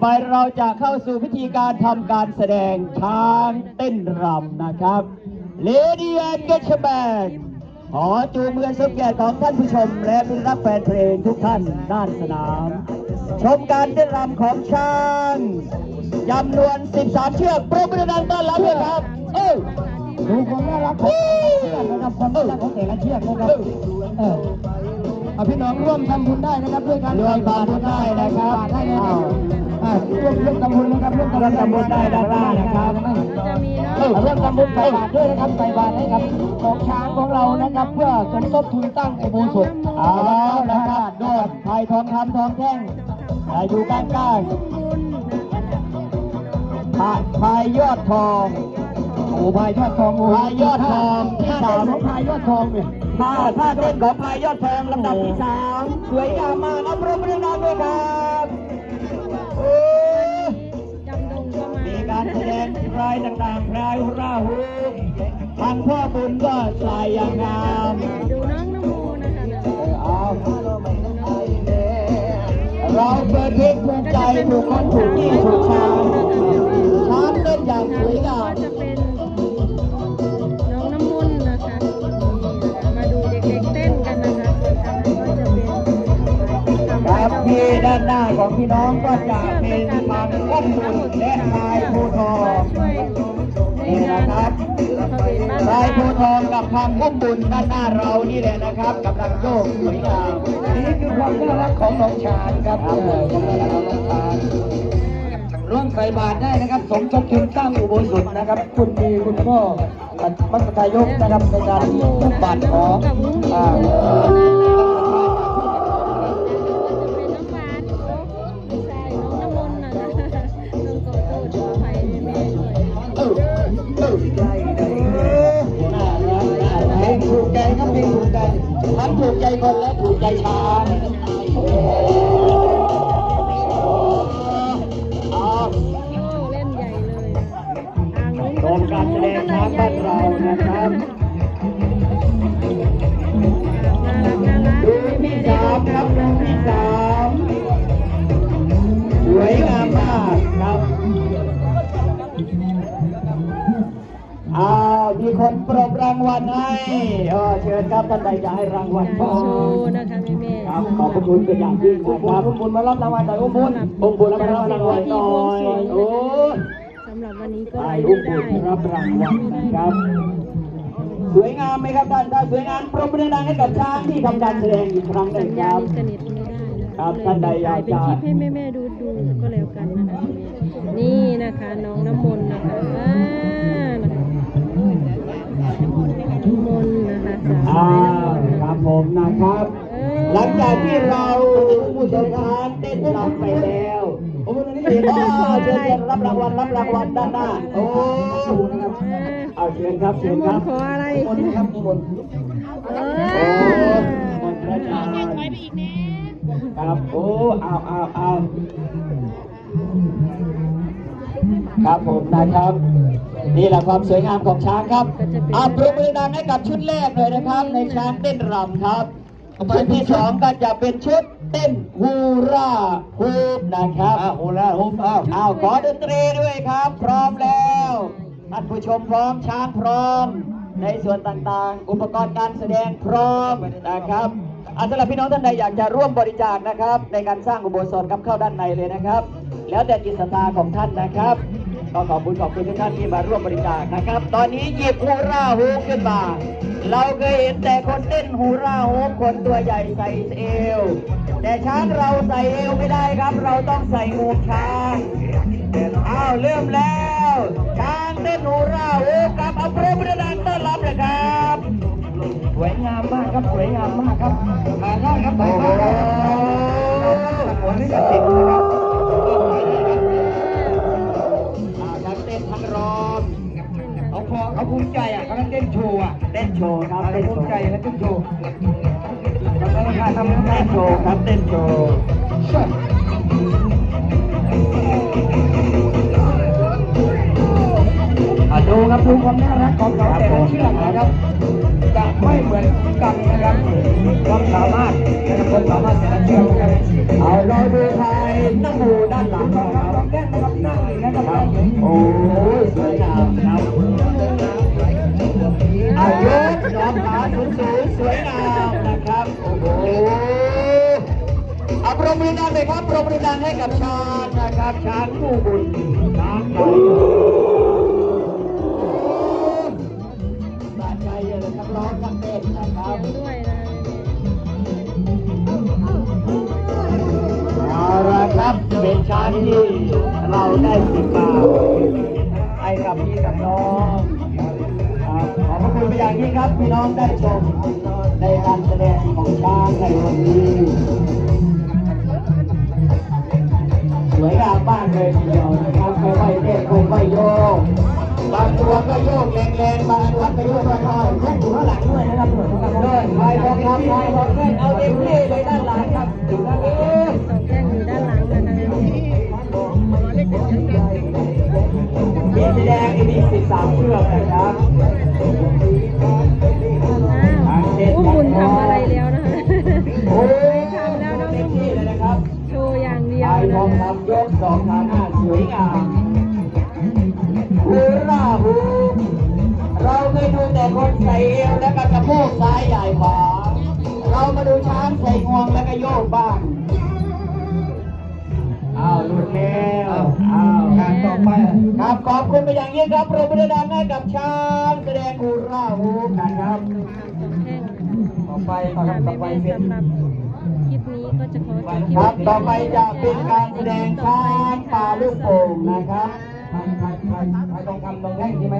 ไปเราจะเข้าสู่พิธีการทำการแสดงช้างเต้นรำนะครับเลดี้แอนเกชแบนขอจูงมือสุดแก่ของท่านผู้ชม และมิตรรักแฟนเพลงทุกท่านด้านสนาม ชมการเต้นรำของช้างจำนวน 13 เชือกโปรบมือดังต้อนรับเลยครับเอ้ยดูความน่ารักของเชือกนะครับความน่ารักของแต่ละเชือกนะครับ พี่น้องร่วมทำบุญได้นะครับด้วยการร่วมทำบุญได้นะครับได้นะครับอ่าร่วมร่วมทำบุญนะครับร่วมร่วมทำบุญได้ด้านล่างนะครับจะมีเนาะเออร่วมทำบุญใส่บาตรด้วยนะครับใส่บาตรให้กับของช้างของเรานะครับ เพื่อสมทบทุนตั้งอุโบสถเอาละครับโดดไทยทองคำทองแท่งอ่าอยู่กลางกลางพายพายยอดทองโอ้พายยอดทองโอ้พายยอดทอง ทองเนี่ยท่าท่าเต้นของพายยอดทองลำดับที่สามสวยงามมากเอาปรบมือดังๆด้วยครับโอ้ยจำดงก็มามีการแสดงพรายต่างๆพรายฮุราฮูปทางพ่อบุญก็ใส่อย่างงามดูน้องน้ำโมนะคะเดี๋ยวเออเอาเราเปิดเพลงภูมิใจถูกคนถูกที่ถูกทาง ด้านหน้าของพี่น้องก็จะเป็นทางก้มบุญและพายภูทองนี่นะครับพระเวทบ้านายภูทองกับทางก้มบุญด้านหน้าเรานี่แหละนะครับกำลังโยกสวยงามนี่คือความน่ารักของน้องชานครับความน่ารักของน้องชานร่วมใส่บาตรได้นะครับ สมทบทุนสร้างอุโบสถนะครับ คุณมีคุณพ่อมัสกายกนะครับในการทุบาตรขออ่ ทั้งถูกใจคนและถูกใจช้างเล่นใหญ่เลยทางนู้นชมการแสดงช้างบ้านเรานะครับ ดูที่สามครับดูที่สามสวยงามมากครับอ้า มีคนปรบรางวัลให้เออเชิญครับท่านใดจะให้รางวัลการก็โชว์นะคะแม่แม่ครับขอบพระคุณเป็นอย่างยิ่งนะครับบุญอุ้มบุญมารับรางวัลหน่อยอุ้มบุญองค์บุญรับรางวัลหน่อยโอ้ยสำหรับวันนี้ก็ไปไปอุ้ไม่มได้บุญรับรางวัลนะครับสวยงามไหมครับท่านถ้าสวยงามปรบมือดังให้กับช้างที่ทำการแสดงอีกครั้งหนึ่งครับอินเทอร์เน็ตไม่ได้นะครับท่านใดอยากจะเป็นคลิปให้แม่แม่ๆดูดูก็แล้วกันนะคะนี่นะคะน้อง น้ำมนต์คนะรับคะผมนะครับเออหลังจากที่เราผู้ชมทานเต้นรำไปแล้วโอ้โหนี่เห็นอ๋อเชิญเชิญรับรางวัลรับรางวัลด้านหน้าโอ้นะครับเออเอาเชิญครับเชิญน้ำมคนรับต์ขออะไรคนนะครับทุกคนเอโอ้อหมดพระชาครับโอ้เอาเอาเอา ครับผมนะครับ นี่แหละความสวยงามของช้างครับอาปรบมือดังให้กับชุดแรกเลยนะครับ ในช้างเต้นรำครับชุดที่สองก็จะเป็นชุดเต้นฮูราฮูปนะครับอ่าโหแล้วโหอ้าวอ้าวขอดนตรีด้วยครับ พร้อมแล้วท่านผู้ชมพร้อมช้างพร้อม ในส่วนต่างๆ อุปกรณ์การแสดงพร้อมนะครับอาสำหรับพี่น้องท่านใดอยากจะร่วมบริจาคนะครับ ในการสร้างอุโบสถครับเข้าด้านในเลยนะครับ แล้วแต่จิตศรัทธาของท่านนะครับ ก็ขอบคุณขอบคุณทุกท่านที่มาร่วมบริจาคนะครับ ตอนนี้หยิบฮูราฮูปขึ้นมา เราเคยเห็นแต่คนเต้นฮูราฮูปคนตัวใหญ่ใส่เอว แต่ช้างเราใส่เอวไม่ได้ครับ เราต้องใส่งูช้างอ้าวเริ่มแล้ว ช้างเต้นฮูราฮูปกับเอาพระพุทธดังต้อนรับเลยครับสวยงามมากครับสวยงามมากครับมาได้ครับไปโอ้โหได้ครับหัวนี่จะติดนะครับ เต้นโชว์อะเต้นโชว์ครับเขาเต้นภูโชมิว์ใจแล้วเต้นโชว์ทำราคาทำราคาเต้นโชว์ครับเต้นโชว์อะดูครับดูความน่ารักของเขาแต่ละเชือกนะครับจะไม่เหมือนกันนะครับ สูงสูงสวยงามนะครับ โอ้โหอารมือดานเลยครับอปรมือดานให้กับช้างนะครับช้างคู่บุญช้างใญจเลยครับร้องกันเต้นนะครับด้วยนะเอาละครับเป็นช้างที่เราได้ติดตามไอ้กับพี่กับน้อง อย่างยิ่งครับพี่น้องได้ชมในการแสดงของช้างในวันนี้ สวยงามมากเลยทีเดียวนะครับไม่ไหวเต้นคงไม่โยกบางตัวก็โยกแรงๆบางตัวก็โยกค่อยๆแค่อยู่ข้างหลังด้วยนะครับด้วยไปทองคำไปทองแท่งเอาเต็มที่เลยด้านหลังครับถึงด้านหลัง คะคำยกสองขาหน้าสวยงามฮูราฮูเราเคยดูแต่คนใส่เอวแล้วก็กระโปงซ้ายใหญ่ขวาเรามาดูช้างใส่งวงแล้วก็โยกบ้างอ้าวหลุดแล้วอ้าวงานต่อไปครับขอบคุณไปอย่างยิ่งครับโปรบมือดังให้กับช้างแสดงฮูราฮูกันครับ ต่อไปต่อไปเป็น คลิปนี้ก็จะขอจบคลิปครับเพียงต่อไปจะเป็นท่การแสดงช้างป่าลูกโป่งนะครับไปไปไปไปต้องทำตรงแท่งใช่ไหม